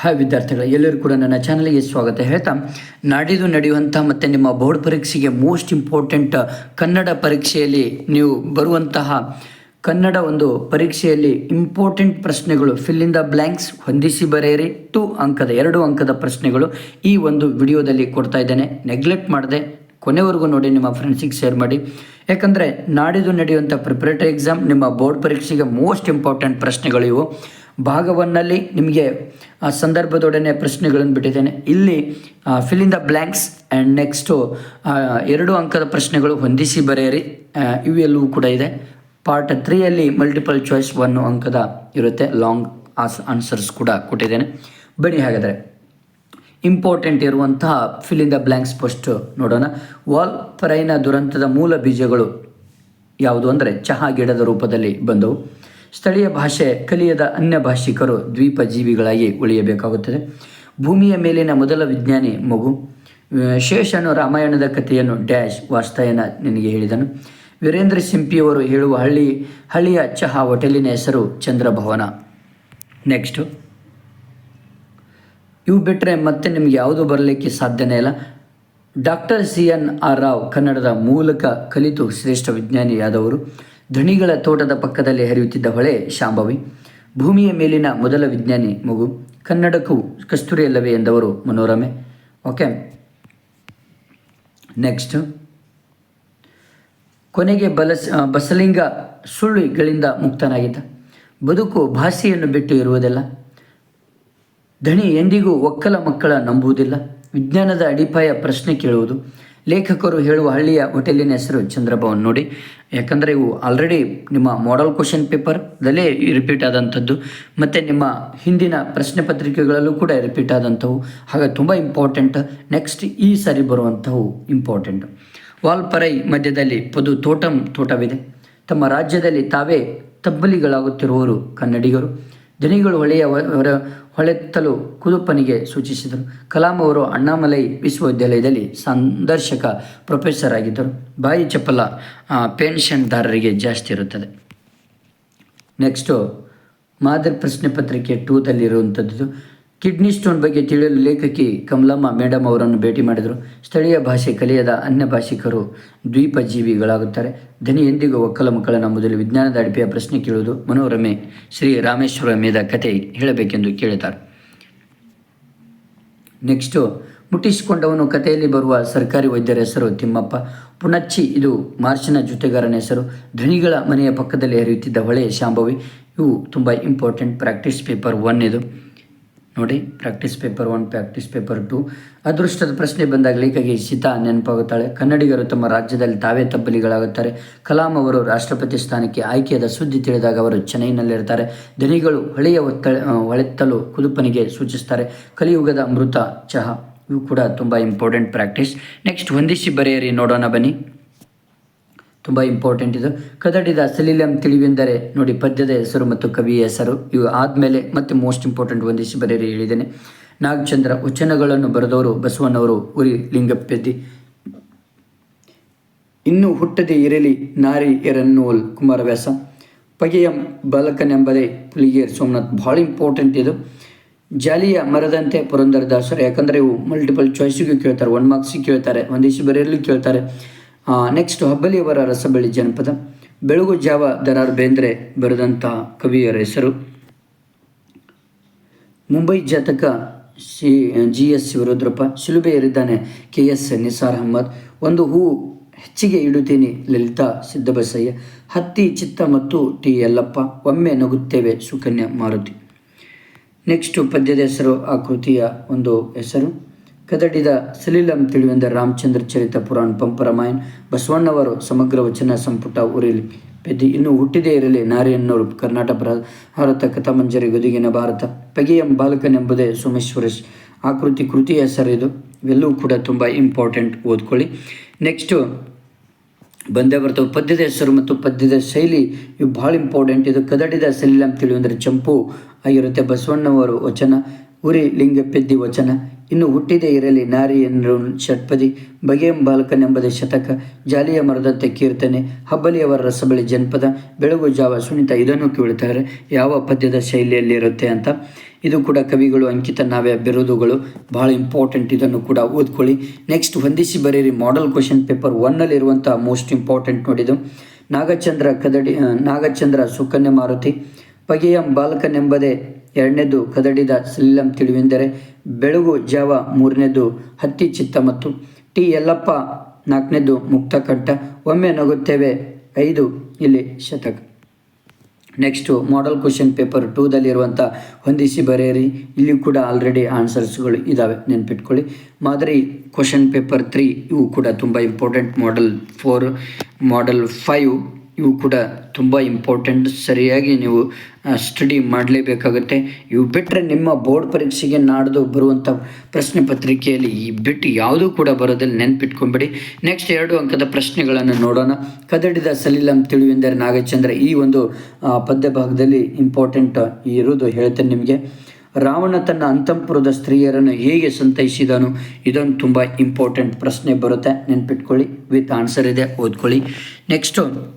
Hi ವಿದ್ಯಾರ್ಥಿಗಳು ಎಲ್ಲರೂ ಕೂಡ ನನ್ನ ಚಾನಲ್ಗೆ ಸ್ವಾಗತ. ಹೇಳ್ತಾ ನಾಡಿದ್ದು ನಡೆಯುವಂಥ ಮತ್ತು ನಿಮ್ಮ ಬೋರ್ಡ್ ಪರೀಕ್ಷೆಗೆ ಮೋಸ್ಟ್ ಇಂಪಾರ್ಟೆಂಟ್ ಕನ್ನಡ ಪರೀಕ್ಷೆಯಲ್ಲಿ ನೀವು ಬರುವಂತಹ ಕನ್ನಡ ಒಂದು ಪರೀಕ್ಷೆಯಲ್ಲಿ ಇಂಪಾರ್ಟೆಂಟ್ ಪ್ರಶ್ನೆಗಳು ಫಿಲ್ ಇನ್ ದ ಬ್ಲ್ಯಾಂಕ್ಸ್ ಹೊಂದಿಸಿ ಬರೆಯಿರಿ. ಟು ಅಂಕದ, ಎರಡು ಅಂಕದ ಪ್ರಶ್ನೆಗಳು ಈ ಒಂದು ವಿಡಿಯೋದಲ್ಲಿ ಕೊಡ್ತಾ ಇದ್ದೇನೆ. ನೆಗ್ಲೆಕ್ಟ್ ಮಾಡದೆ ಕೊನೆವರೆಗೂ ನೋಡಿ ನಿಮ್ಮ ಫ್ರೆಂಡ್ಸಿಗೆ ಶೇರ್ ಮಾಡಿ. ಯಾಕಂದರೆ ನಾಡಿದ್ದು ನಡೆಯುವಂಥ ಪ್ರಿಪ್ರೇಟರಿ ಎಕ್ಸಾಮ್ ನಿಮ್ಮ ಬೋರ್ಡ್ ಪರೀಕ್ಷೆಗೆ ಮೋಸ್ಟ್ ಇಂಪಾರ್ಟೆಂಟ್ ಪ್ರಶ್ನೆಗಳು ಇವು ಭಾಗವನ್ನಲ್ಲಿ ನಿಮಗೆ, ಆ, ಸಂದರ್ಭದೊಡನೆ ಪ್ರಶ್ನೆಗಳನ್ನು ಬಿಟ್ಟಿದ್ದೇನೆ. ಇಲ್ಲಿ fill in the blanks and next ಎರಡು ಅಂಕದ ಪ್ರಶ್ನೆಗಳು ಹೊಂದಿಸಿ ಬರೆಯಿರಿ. ಇವೆಲ್ಲವೂ ಕೂಡ ಇದೆ. ಪಾರ್ಟ್ ತ್ರೀಯಲ್ಲಿ ಮಲ್ಟಿಪಲ್ ಚಾಯ್ಸ್ ಒನ್ ಅಂಕದ ಇರುತ್ತೆ. ಲಾಂಗ್ ಆಸ್ ಆನ್ಸರ್ಸ್ ಕೂಡ ಕೊಟ್ಟಿದ್ದೇನೆ. ಬನ್ನಿ ಹಾಗಾದರೆ. ಇಂಪಾರ್ಟೆಂಟ್ ಇರುವಂತಹ fill in the blanks first ನೋಡೋಣ. ವಾಲ್ ಪರೈನ ದುರಂತದ ಮೂಲ ಬೀಜಗಳು ಯಾವುದು? ಅಂದರೆ ಚಹಾ ಗಿಡದ ರೂಪದಲ್ಲಿ ಬಂದವು. ಸ್ಥಳೀಯ ಭಾಷೆ, ಕಲಿಯದ ಅನ್ಯ ಭಾಷಿಕರು ದ್ವೀಪ ಜೀವಿಗಳಾಗಿ ಉಳಿಯಬೇಕಾಗುತ್ತದೆ. ಭೂಮಿಯ ಮೇಲಿನ ಮೊದಲ ವಿಜ್ಞಾನಿ ಮಗು ಶೇಷನು ರಾಮಾಯಣದ ಕಥೆಯನ್ನು ಡ್ಯಾಶ್ ವಾಸ್ತಯನ ನಿನಗೆ ಹೇಳಿದನು. ವೀರೇಂದ್ರ ಸಿಂಪಿಯವರು ಹೇಳುವ ಹಳ್ಳಿ, ಹಳ್ಳಿಯ ಚಹಾ ಹೋಟೆಲಿನ ಹೆಸರು ಚಂದ್ರಭವನ. ನೆಕ್ಸ್ಟು. ಇವು ಬಿಟ್ಟರೆ ಮತ್ತೆ ನಿಮ್ಗೆ ಯಾವುದು ಬರಲಿಕ್ಕೆ ಸಾಧ್ಯನೇ ಇಲ್ಲ. Doctor C N R Rao ಕನ್ನಡದ ಮೂಲಕ ಕಲಿತು ಶ್ರೇಷ್ಠ ವಿಜ್ಞಾನಿಯಾದವರು. ಧಣಿಗಳ ತೋಟದ ಪಕ್ಕದಲ್ಲಿ ಹರಿಯುತ್ತಿದ್ದ ಹೊಳೆ ಶಾಂಭವಿ. ಭೂಮಿಯ ಮೇಲಿನ ಮೊದಲ ವಿಜ್ಞಾನಿ ಮಗು. ಕನ್ನಡಕ್ಕೂ ಕಸ್ತೂರಿ ಅಲ್ಲವೇ ಎಂದವರು ಮನೋರಮೆ. ಓಕೆ. ನೆಕ್ಸ್ಟ್ ಕೊನೆಗೆ ಬಲಸ್ ಬಸಲಿಂಗ ಸುಳ್ಳುಗಳಿಂದ ಮುಕ್ತನಾಗಿದ್ದ. ಬದುಕು ಭಾಷೆಯನ್ನು ಬಿಟ್ಟು ಇರುವುದಿಲ್ಲ. ಧಣಿ ಎಂದಿಗೂ ಒಕ್ಕಲ ಮಕ್ಕಳ ನಂಬುವುದಿಲ್ಲ. ವಿಜ್ಞಾನದ ಅಡಿಪಾಯ ಪ್ರಶ್ನೆ ಕೇಳುವುದು. ಲೇಖಕರು ಹೇಳುವ ಹಳ್ಳಿಯ ಹೋಟೆಲಿನ ಹೆಸರು ಚಂದ್ರಭವನ್ ನೋಡಿ. ಯಾಕಂದರೆ ಇವು ಆಲ್ರೆಡಿ ನಿಮ್ಮ ಮಾಡಲ್ ಕ್ವಶನ್ ಪೇಪರ್ದಲ್ಲೇ ರಿಪೀಟ್ ಆದಂಥದ್ದು. ಮತ್ತು ನಿಮ್ಮ ಹಿಂದಿನ ಪ್ರಶ್ನೆ ಪತ್ರಿಕೆಗಳಲ್ಲೂ ಕೂಡ ರಿಪೀಟ್ ಆದಂಥವು. ಹಾಗೆ ತುಂಬ ಇಂಪಾರ್ಟೆಂಟ್ ನೆಕ್ಸ್ಟ್ ಈ ಸಾರಿ ಬರುವಂಥವು ಇಂಪಾರ್ಟೆಂಟ್ ವಾಲ್ಪರೈ ಮಧ್ಯದಲ್ಲಿ ಪದು ತೋಟಂ ತೋಟವಿದೆ. ತಮ್ಮ ರಾಜ್ಯದಲ್ಲಿ ತಾವೇ ತಬ್ಬಲಿಗಳಾಗುತ್ತಿರುವವರು ಕನ್ನಡಿಗರು. ದನಿಗಳು ಹೊಳೆಯ ಹೊಳೆತ್ತಲು ಕುದುಪ್ಪನಿಗೆ ಸೂಚಿಸಿದರು. ಕಲಾಂ ಅವರು ಅಣ್ಣಾಮಲೈ ವಿಶ್ವವಿದ್ಯಾಲಯದಲ್ಲಿ ಸಂದರ್ಶಕ ಪ್ರೊಫೆಸರ್ ಆಗಿದ್ದರು. ಬಾಯಿ ಚಪ್ಪಲ ಪೆನ್ಷನ್ದಾರರಿಗೆ ಜಾಸ್ತಿ ಇರುತ್ತದೆ. ನೆಕ್ಸ್ಟು, ಮಾದರಿ ಪ್ರಶ್ನೆ ಪತ್ರಿಕೆ ಟೂದಲ್ಲಿರುವಂಥದ್ದು. ಕಿಡ್ನಿ ಸ್ಟೋನ್ ಬಗ್ಗೆ ತಿಳಿಯಲು ಲೇಖಕಿ ಕಮಲಮ್ಮ ಮೇಡಮ್ ಅವರನ್ನು ಭೇಟಿ ಮಾಡಿದರು. ಸ್ಥಳೀಯ ಭಾಷೆ ಕಲಿಯದ ಅನ್ಯ ಭಾಷಿಕರು ದ್ವೀಪ ಜೀವಿಗಳಾಗುತ್ತಾರೆ ಧನಿ ಎಂದಿಗೂ ಒಕ್ಕಲ ಮಕ್ಕಳ ಮೊದಲು ವಿಜ್ಞಾನದ ಅಡಿಪೆಯ ಪ್ರಶ್ನೆ ಕೇಳುವುದು ಮನೋರಮೆ. ಶ್ರೀ ರಾಮೇಶ್ವರ ಮೇದ ಕತೆ ಹೇಳಬೇಕೆಂದು ಕೇಳುತ್ತಾರೆ. ನೆಕ್ಸ್ಟು, ಮುಟ್ಟಿಸಿಕೊಂಡವನು ಕಥೆಯಲ್ಲಿ ಬರುವ ಸರ್ಕಾರಿ ವೈದ್ಯರ ಹೆಸರು ತಿಮ್ಮಪ್ಪ. ಪುಣಚ್ಚಿ, ಇದು ಮಾರ್ಚಿನ ಜೊತೆಗಾರನ ಹೆಸರು. ಧನಿಗಳ ಮನೆಯ ಪಕ್ಕದಲ್ಲಿ ಹರಿಯುತ್ತಿದ್ದ ಹೊಳೆ ಶಾಂಭವಿ. ಇವು ತುಂಬ ಇಂಪಾರ್ಟೆಂಟ್ ಪ್ರಾಕ್ಟೀಸ್ ಪೇಪರ್ ಒನ್ ಇದು ನೋಡಿ practice paper one practice paper two ಅದೃಷ್ಟದ ಪ್ರಶ್ನೆ ಬಂದಾಗ ಲೇಖಕಿ ಸೀತಾ ನೆನಪಾಗುತ್ತಾಳೆ. ಕನ್ನಡಿಗರು ತಮ್ಮ ರಾಜ್ಯದಲ್ಲಿ ತಾವೇ ತಬ್ಬಲಿಗಳಾಗುತ್ತಾರೆ. ಕಲಾಂ ಅವರು ರಾಷ್ಟ್ರಪತಿ ಸ್ಥಾನಕ್ಕೆ ಆಯ್ಕೆಯಾದ ಸುದ್ದಿ ತಿಳಿದಾಗ ಅವರು ಚೆನ್ನೈನಲ್ಲಿರ್ತಾರೆ. ದನಿಗಳು ಹಳೆಯ ಒತ್ತ ಹೊಳೆತ್ತಲು ಕುದುಪನಿಗೆ ಸೂಚಿಸ್ತಾರೆ. ಕಲಿಯುಗದ ಅಮೃತ ಚಹಾ, ಇವು ಕೂಡ ತುಂಬ ಇಂಪಾರ್ಟೆಂಟ್ ಪ್ರಾಕ್ಟೀಸ್ ನೆಕ್ಸ್ಟ್ ಹೊಂದಿಸಿ ಬರೆಯಿರಿ, ನೋಡೋಣ ಬನ್ನಿ. ತುಂಬ ಇಂಪಾರ್ಟೆಂಟ್ ಇದು. ಕದಡಿದ ಸಲೀಲಂ ತಿಳಿವೆಂದರೆ ನೋಡಿ ಪದ್ಯದ ಹೆಸರು ಮತ್ತು ಕವಿಯ ಹೆಸರು. ಇವು ಆದಮೇಲೆ ಮತ್ತೆ ಮೋಸ್ಟ್ ಇಂಪಾರ್ಟೆಂಟ್ ಒಂದಿಷ್ಟು ಬರೆಯಿರಿ ಹೇಳಿದ್ದೇನೆ. ನಾಗಚಂದ್ರ ವಚನಗಳನ್ನು ಬರೆದವರು ಬಸವಣ್ಣವರು ಉರಿ ಲಿಂಗಪ್ಪೆದ್ದಿ ಇನ್ನು ಹುಟ್ಟದೆ ಇರಲಿ ನಾರಿ ಎರನ್ನೋಲ್ ಕುಮಾರವ್ಯಾಸ. ಪಗೆಯ ಬಾಲಕನೆಂಬದೇ ಪುಲಿಗೇರ್ ಸೋಮನಾಥ್ ಭಾಳ ಇಂಪಾರ್ಟೆಂಟ್ ಇದು. ಜಾಲಿಯ ಮರದಂತೆ ಪುರಂದರದಾಸರು ಯಾಕಂದರೆ ಇವು ಮಲ್ಟಿಪಲ್ ಚಾಯ್ಸಿಗೂ ಕೇಳ್ತಾರೆ ಒನ್ ಮಾರ್ಕ್ಸಿಗೆ ಕೇಳ್ತಾರೆ ಒಂದಿಷ್ಟು ಬರೆಯಲು ಕೇಳ್ತಾರೆ. ನೆಕ್ಸ್ಟ್ ಹಬ್ಬಲಿಯವರ ರಸಬಳ್ಳಿ ಜನಪದ, ಬೆಳಗು ಜಾವ ದರಾರ್ ಬೇಂದ್ರೆ ಬರೆದಂತಹ ಕವಿಯರ ಹೆಸರು. ಮುಂಬೈ ಜಾತಕ ಸಿ ಜಿ ಎಸ್ ಶಿವರುದ್ರಪ್ಪ ಶಿಲುಬೆ ಏರಿದ್ದಾನೆ ಕೆ ಎಸ್ ನಿಸಾರ್ ಅಹಮ್ಮದ್ ಒಂದು ಹೂ ಹೆಚ್ಚಿಗೆ ಇಡುತ್ತೀನಿ ಲಲಿತಾ ಸಿದ್ದಬಸಯ್ಯ. ಹತ್ತಿ, ಚಿತ್ತ ಮತ್ತು ಟಿ ಯಲ್ಲಪ್ಪ. ಒಮ್ಮೆ ನಗುತ್ತೇವೆ ಸುಕನ್ಯಾ ಮಾರುತಿ. ನೆಕ್ಸ್ಟು ಪದ್ಯದ ಹೆಸರು ಆ ಕೃತಿಯ ಒಂದು ಹೆಸರು. ಕದಡಿದ ಸಲೀಲಂ ತಿಳಿವೆಂದ ರಾಮಚಂದ್ರ ಚರಿತ ಪುರಾಣ ಪಂಪರಾಮಾಯಣ್ ಬಸವಣ್ಣವರು ಸಮಗ್ರ ವಚನ ಸಂಪುಟ ಉರಿಲಿ ಪೆದ್ದಿ ಇನ್ನು ಹುಟ್ಟಿದೇ ಇರಲಿ ನಾರಿಯನ್ನೋರು ಕರ್ನಾಟಕ ಭಾರತ ಕಥಾಮಂಜರಿ ಗದುಗಿನ ಭಾರತ. ಪಗೆಯಂ ಬಾಲಕನೆಂಬುದೇ ಸೋಮೇಶ್ವರೇಶ್ ಆಕೃತಿ ಕೃತಿಯ ಹೆಸರು ಇದು. ಇವೆಲ್ಲವೂ ಕೂಡ ತುಂಬ ಇಂಪಾರ್ಟೆಂಟ್ ಓದ್ಕೊಳ್ಳಿ. ನೆಕ್ಸ್ಟು ಬಂದೇ ಬರ್ತವೆ ಪದ್ಯದ ಹೆಸರು ಮತ್ತು ಪದ್ಯದ ಶೈಲಿ ಇವು ಭಾಳ ಇಂಪಾರ್ಟೆಂಟ್ ಇದು ಕದಡಿದ ಸಲೀಲಂ ತಿಳಿವೆಂದರೆ ಚಂಪು ಆಗಿರುತ್ತೆ ಬಸವಣ್ಣವರು ವಚನ, ಉರಿ ಲಿಂಗ ಪೆದ್ದಿ ವಚನ. ಇನ್ನು ಹುಟ್ಟಿದೆ ಇರಲಿ, ನಾರಿ ಎನ್ನರು ಷಟ್ಪದಿ. ಬಗೆಯಂ ಬಾಲಕನೆಂಬುದೇ ಶತಕ. ಜಾಲಿಯ ಮರದಂತೆ ಕೀರ್ತನೆ. ಹಬ್ಬಲಿಯವರ ರಸಬಳಿ ಜನಪದ. ಬೆಳಗು ಜಾವ ಸುನಿತ ಇದನ್ನು ಕೇಳುತ್ತಾರೆ. ಯಾವ ಪದ್ಯದ ಶೈಲಿಯಲ್ಲಿ ಇರುತ್ತೆ ಅಂತ. ಇದು ಕೂಡ ಕವಿಗಳು, ಅಂಕಿತ ನಾವ್ಯ, ಬಿರುದುಗಳು. ಬಹಳ ಇಂಪಾರ್ಟೆಂಟ್ ಇದನ್ನು ಕೂಡ ಓದ್ಕೊಳ್ಳಿ. ನೆಕ್ಸ್ಟ್ ಹೊಂದಿಸಿ ಬರೀರಿ ಮಾಡೆಲ್ ಕ್ವಶನ್ ಪೇಪರ್ ಒನ್ನಲ್ಲಿರುವಂಥ ಮೋಸ್ಟ್ ಇಂಪಾರ್ಟೆಂಟ್ ನೋಡಿದು ನಾಗಚಂದ್ರ ಕದಡಿ, ನಾಗಚಂದ್ರ ಸುಕನ್ಯ ಮಾರುತಿ. ಪಗೆಯಂ ಬಾಲಕನೆಂಬುದೇ ಎರಡನೇದು ಕದಡಿದ ಸಲೀಲಂ ತಿಳಿವೆಂದರೆ ಬೆಳಗು ಜಾವ ಮೂರನೇದು ಹತ್ತಿ ಚಿತ್ತ ಮತ್ತು ಟಿ ಯಲ್ಲಪ್ಪ ನಾಲ್ಕನೇದು ಮುಕ್ತಕಂಠ ಒಮ್ಮೆ ನಗುತ್ತೇವೆ ಐದು ಇಲ್ಲಿ ಶತಕ. ನೆಕ್ಸ್ಟು ಮಾಡಲ್ ಕ್ವಶನ್ ಪೇಪರ್ ಟೂದಲ್ಲಿರುವಂಥ ಹೊಂದಿಸಿ ಬರೆಯಿರಿ. ಇಲ್ಲಿ ಕೂಡ ಆಲ್ರೆಡಿ ಆನ್ಸರ್ಸ್ಗಳು ಇದ್ದಾವೆ ನೆನ್ಪಿಟ್ಕೊಳ್ಳಿ. ಮಾದರಿ ಕ್ವಶನ್ ಪೇಪರ್ ತ್ರೀ ಇವು ಕೂಡ ತುಂಬ important model four model five ಇವು ಕೂಡ ತುಂಬ ಇಂಪಾರ್ಟೆಂಟ್ ಸರಿಯಾಗಿ ನೀವು ಸ್ಟಡಿ ಮಾಡಲೇಬೇಕಾಗುತ್ತೆ. ಇವು ಬಿಟ್ಟರೆ ನಿಮ್ಮ ಬೋರ್ಡ್ ಪರೀಕ್ಷೆಗೆ ನಾಡ್ದು ಬರುವಂಥ ಪ್ರಶ್ನೆ ಪತ್ರಿಕೆಯಲ್ಲಿ ಈ ಬಿಟ್ಟು ಯಾವುದೂ ಕೂಡ ಬರೋದಲ್ಲಿ ನೆನ್ಪಿಟ್ಕೊಂಬಿಡಿ. ನೆಕ್ಸ್ಟ್ ಎರಡು ಅಂಕದ ಪ್ರಶ್ನೆಗಳನ್ನು ನೋಡೋಣ. ಕದಡಿದ ಸಲಿಲಂ ತಿಳಿವೆಂದರೆ ನಾಗಚಂದ್ರ ಈ ಒಂದು ಪದ್ಯ ಭಾಗದಲ್ಲಿ ಇಂಪಾರ್ಟೆಂಟ್ ಇರೋದು ಹೇಳ್ತೇನೆ ನಿಮಗೆ. ರಾವಣ ತನ್ನ ಅಂತಃಪುರದ ಸ್ತ್ರೀಯರನ್ನು ಹೇಗೆ ಸಂತೈಸಿದನು? ಇದೊಂದು ತುಂಬ ಇಂಪಾರ್ಟೆಂಟ್ ಪ್ರಶ್ನೆ ಬರುತ್ತೆ. ನೆನ್ಪಿಟ್ಕೊಳ್ಳಿ. ವಿತ್ ಆನ್ಸರ್ ಇದೆ. ಓದ್ಕೊಳ್ಳಿ. ನೆಕ್ಸ್ಟು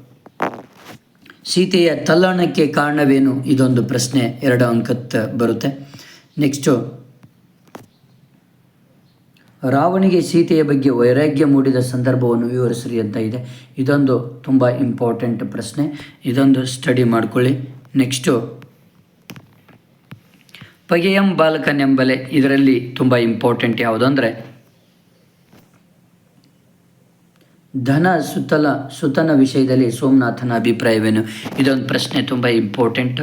ಸೀತೆಯ ತಲ್ಲಣಕ್ಕೆ ಕಾರಣವೇನು? ಇದೊಂದು ಪ್ರಶ್ನೆ. ಎರಡು ಅಂಕತ್ ಬರುತ್ತೆ. ನೆಕ್ಸ್ಟು ರಾವಣಿಗೆ ಸೀತೆಯ ಬಗ್ಗೆ ವೈರಾಗ್ಯ ಮೂಡಿದ ಸಂದರ್ಭವನ್ನು ವಿವರಿಸ್ರಿ ಅಂತ ಇದೆ. ಇದೊಂದು ತುಂಬ ಇಂಪಾರ್ಟೆಂಟ್ ಪ್ರಶ್ನೆ. ಇದೊಂದು ಸ್ಟಡಿ ಮಾಡ್ಕೊಳ್ಳಿ. ನೆಕ್ಸ್ಟು ಪಗೆಯಂ ಬಾಲಕನೆಂಬಲೆ. ಇದರಲ್ಲಿ ತುಂಬ ಇಂಪಾರ್ಟೆಂಟ್ ಯಾವುದು ಅಂದರೆ ಧನ ಸುತ್ತಲ ಸುತನ ವಿಷಯದಲ್ಲಿ ಸೋಮನಾಥನ ಅಭಿಪ್ರಾಯವೇನು? ಇದೊಂದು ಪ್ರಶ್ನೆ ತುಂಬ ಇಂಪಾರ್ಟೆಂಟ್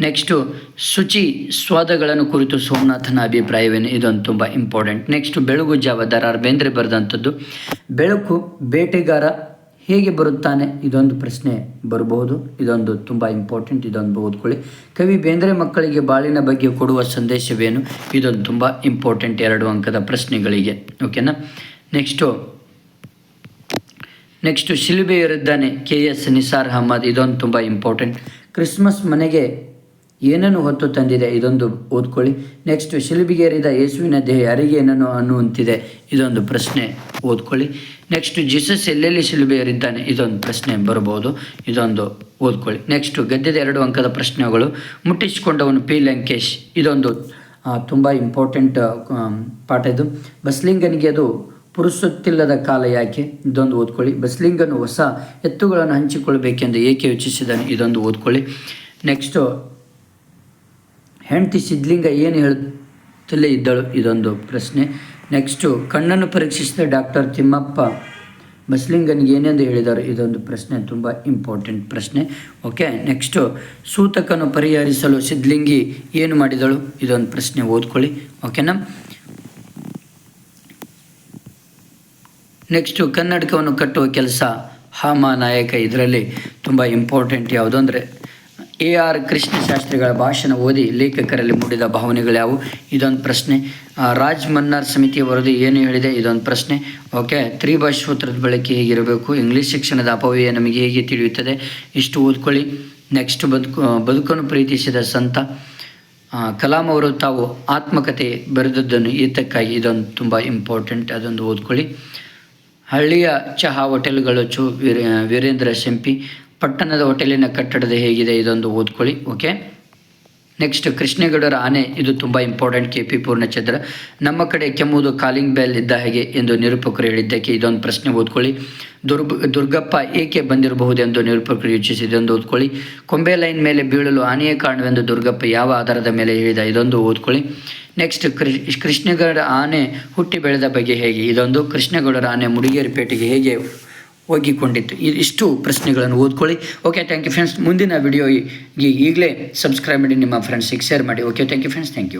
ನೆಕ್ಸ್ಟು ಶುಚಿ ಸ್ವಾದಗಳನ್ನು ಕುರಿತು ಸೋಮನಾಥನ ಅಭಿಪ್ರಾಯವೇನು? ಇದೊಂದು ತುಂಬ ಇಂಪಾರ್ಟೆಂಟ್ ನೆಕ್ಸ್ಟು ಬೆಳಗು ಜಾವ ದರ ಬೇಂದ್ರೆ ಬರೆದಂಥದ್ದು. ಬೆಳಕು ಬೇಟೆಗಾರ ಹೇಗೆ ಬರುತ್ತಾನೆ? ಇದೊಂದು ಪ್ರಶ್ನೆ ಬರಬಹುದು. ಇದೊಂದು ತುಂಬ ಇಂಪಾರ್ಟೆಂಟ್ ಇದೊಂದು ಓದ್ಕೊಳ್ಳಿ. ಕವಿ ಬೇಂದ್ರೆ ಮಕ್ಕಳಿಗೆ ಬಾಳಿನ ಬಗ್ಗೆ ಕೊಡುವ ಸಂದೇಶವೇನು? ಇದೊಂದು ತುಂಬ ಇಂಪಾರ್ಟೆಂಟ್ ಎರಡು ಅಂಕದ ಪ್ರಶ್ನೆಗಳಿಗೆ. ಓಕೆನಾ ನೆಕ್ಸ್ಟು ನೆಕ್ಸ್ಟು ಶಿಲುಬೆ ಏರಿದ್ದಾನೆ ಕೆ ಎಸ್ ನಿಸಾರ್ ಅಹಮದ್ ಇದೊಂದು ತುಂಬ ಇಂಪಾರ್ಟೆಂಟ್ ಕ್ರಿಸ್ಮಸ್ ಮನೆಗೆ ಏನನ್ನು ಹೊತ್ತು ತಂದಿದೆ, ಇದೊಂದು ಓದ್ಕೊಳ್ಳಿ. ನೆಕ್ಸ್ಟ್ ಶಿಲುಬಿಗೇರಿದ ಯೇಸುವಿನ ದೇಹ ಯಾರಿಗೆ ಏನನ್ನು ಅನ್ನುವಂತಿದೆ, ಇದೊಂದು ಪ್ರಶ್ನೆ, ಓದ್ಕೊಳ್ಳಿ. ನೆಕ್ಸ್ಟ್ ಜೀಸಸ್ ಎಲ್ಲೆಲ್ಲಿ ಶಿಲುಬೆ ಏರಿದ್ದಾನೆ ಇದೊಂದು ಪ್ರಶ್ನೆ ಬರಬಹುದು, ಇದೊಂದು ಓದ್ಕೊಳ್ಳಿ. ನೆಕ್ಸ್ಟು ಗದ್ಯದ ಎರಡು ಅಂಕದ ಪ್ರಶ್ನೆಗಳು, ಮುಟ್ಟಿಸಿಕೊಂಡವನು ಪಿ. ಲಂಕೇಶ್ ಇದೊಂದು ತುಂಬ ಇಂಪಾರ್ಟೆಂಟ್ ಪಾಠ ಇದು. ಬಸ್ಲಿಂಗನಿಗೆ ಅದು ಪುರುಸೊತ್ತಿಲ್ಲದ ಕಾಲ ಯಾಕೆ? ಇದೊಂದು ಓದ್ಕೊಳ್ಳಿ. ಬಸ್ಲಿಂಗನು ಹೊಸ ಎತ್ತುಗಳನ್ನು ಹಂಚಿಕೊಳ್ಳಬೇಕೆಂದು ಏಕೆ ಯೋಚಿಸಿದನು ಇದೊಂದು ಓದ್ಕೊಳ್ಳಿ. ನೆಕ್ಸ್ಟು ಹೆಂಡತಿ ಸಿದ್ಲಿಂಗ ಏನು ಹೇಳುತ್ತಲೇ ಇದ್ದಳು? ಇದೊಂದು ಪ್ರಶ್ನೆ. ನೆಕ್ಸ್ಟು ಕಣ್ಣನ್ನು ಪರೀಕ್ಷಿಸಿದ ಡಾಕ್ಟರ್ ತಿಮ್ಮಪ್ಪ ಬಸ್ಲಿಂಗನಿಗೆ ಏನೆಂದು ಹೇಳಿದರು? ಇದೊಂದು ಪ್ರಶ್ನೆ, ತುಂಬ ಇಂಪಾರ್ಟೆಂಟ್ ಪ್ರಶ್ನೆ. ಓಕೆ ನೆಕ್ಸ್ಟು ಸೂತಕನ್ನು ಪರಿಹರಿಸಲು ಸಿದ್ಲಿಂಗಿ ಏನು ಮಾಡಿದಳು? ಇದೊಂದು ಪ್ರಶ್ನೆ, ಓದ್ಕೊಳ್ಳಿ. ಓಕೆನಾ ನೆಕ್ಸ್ಟು ಕನ್ನಡಕವನ್ನು ಕಟ್ಟುವ ಕೆಲಸ ಹಾಮ ನಾಯಕ ಇದರಲ್ಲಿ ತುಂಬ ಇಂಪಾರ್ಟೆಂಟ್ ಯಾವುದು ಅಂದರೆ ಎ ಆರ್ ಕೃಷ್ಣಶಾಸ್ತ್ರಿಗಳ ಭಾಷಣ ಓದಿ ಲೇಖಕರಲ್ಲಿ ಮೂಡಿದ ಭಾವನೆಗಳು ಯಾವುವು? ಇದೊಂದು ಪ್ರಶ್ನೆ. ರಾಜ್ ಮನ್ನಾರ್ ಸಮಿತಿಯ ವರದಿ ಏನು ಹೇಳಿದೆ? ಇದೊಂದು ಪ್ರಶ್ನೆ. ಓಕೆ ತ್ರಿಭಾಷೋತ್ರದ ಬಳಕೆ ಹೇಗಿರಬೇಕು? ಇಂಗ್ಲೀಷ್ ಶಿಕ್ಷಣದ ಅಪವ್ಯಯ ನಮಗೆ ಹೇಗೆ ತಿಳಿಯುತ್ತದೆ? ಇಷ್ಟು ಓದ್ಕೊಳ್ಳಿ. ನೆಕ್ಸ್ಟ್ ಬದುಕು ಬದುಕನ್ನು ಪ್ರೀತಿಸಿದ ಸಂತ. ಕಲಾಂ ಅವರು ತಾವು ಆತ್ಮಕತೆ ಬರೆದದ್ದನ್ನು ಈತಕ್ಕಾಗಿ ಇದೊಂದು ತುಂಬ ಇಂಪಾರ್ಟೆಂಟ್ ಅದೊಂದು ಓದ್ಕೊಳ್ಳಿ. ಹಳ್ಳಿಯ ಚಹಾ ಹೋಟೆಲ್ಗಳು ಚು ವೀರ ವೀರೇಂದ್ರ ಶೆಂಪಿ ಪಟ್ಟಣದ ಹೋಟೆಲಿನ ಕಟ್ಟಡದ ಹೇಗಿದೆ ಇದೊಂದು ಓದ್ಕೊಳ್ಳಿ ಓಕೆ? ನೆಕ್ಸ್ಟ್ ಕೃಷ್ಣೇಗೌಡರ ಆನೆ, ಇದು ತುಂಬ ಇಂಪಾರ್ಟೆಂಟ್ ಕೆ ಪಿ ಪೂರ್ಣಚಂದ್ರ. ನಮ್ಮ ಕಡೆ ಕೆಮ್ಮುವುದು ಕಾಲಿಂಗ್ ಬೆಲ್ ಇದ್ದ ಹಾಗೆ ಎಂದು ನಿರೂಪಕರು ಹೇಳಿದ್ದಕ್ಕೆ ಇದೊಂದು ಪ್ರಶ್ನೆ ಓದ್ಕೊಳ್ಳಿ. ದುರ್ಬ, ದುರ್ಗಪ್ಪ ಏಕೆ ಬಂದಿರಬಹುದೆಂದು ನಿರೂಪಕರು ಯೋಚಿಸಿದೆಂದು ಓದ್ಕೊಳ್ಳಿ. ಕೊಂಬೆ ಲೈನ್ ಮೇಲೆ ಬೀಳಲು ಆನೆಯೇ ಕಾರಣವೆಂದು ದುರ್ಗಪ್ಪ ಯಾವ ಆಧಾರದ ಮೇಲೆ ಹೇಳಿದ ಇದೊಂದು ಓದ್ಕೊಳ್ಳಿ. ನೆಕ್ಸ್ಟ್ ಕೃಷ್ಣೇಗೌಡ ಆನೆ ಹುಟ್ಟಿ ಬೆಳೆದ ಬಗ್ಗೆ ಹೇಗೆ? ಇದೊಂದು ಕೃಷ್ಣಗೌಡರ ಆನೆ ಮುಡಿಗೇರಿಪೇಟೆಗೆ ಹೇಗೆ ಹೋಗಿಕೊಂಡಿತ್ತು. ಇ- ಇಷ್ಟು ಪ್ರಶ್ನೆಗಳನ್ನು ಓದ್ಕೊಳ್ಳಿ. ಓಕೆ ಥ್ಯಾಂಕ್ ಯು ಫ್ರೆಂಡ್ಸ್ ಮುಂದಿನ ವಿಡಿಯೋ ಈಗಲೇ ಸಬ್ಸ್ಕ್ರೈಬ್ ಮಾಡಿ, ನಿಮ್ಮ ಫ್ರೆಂಡ್ಸಿಗೆ ಶೇರ್ ಮಾಡಿ. Okay thank you friends thank you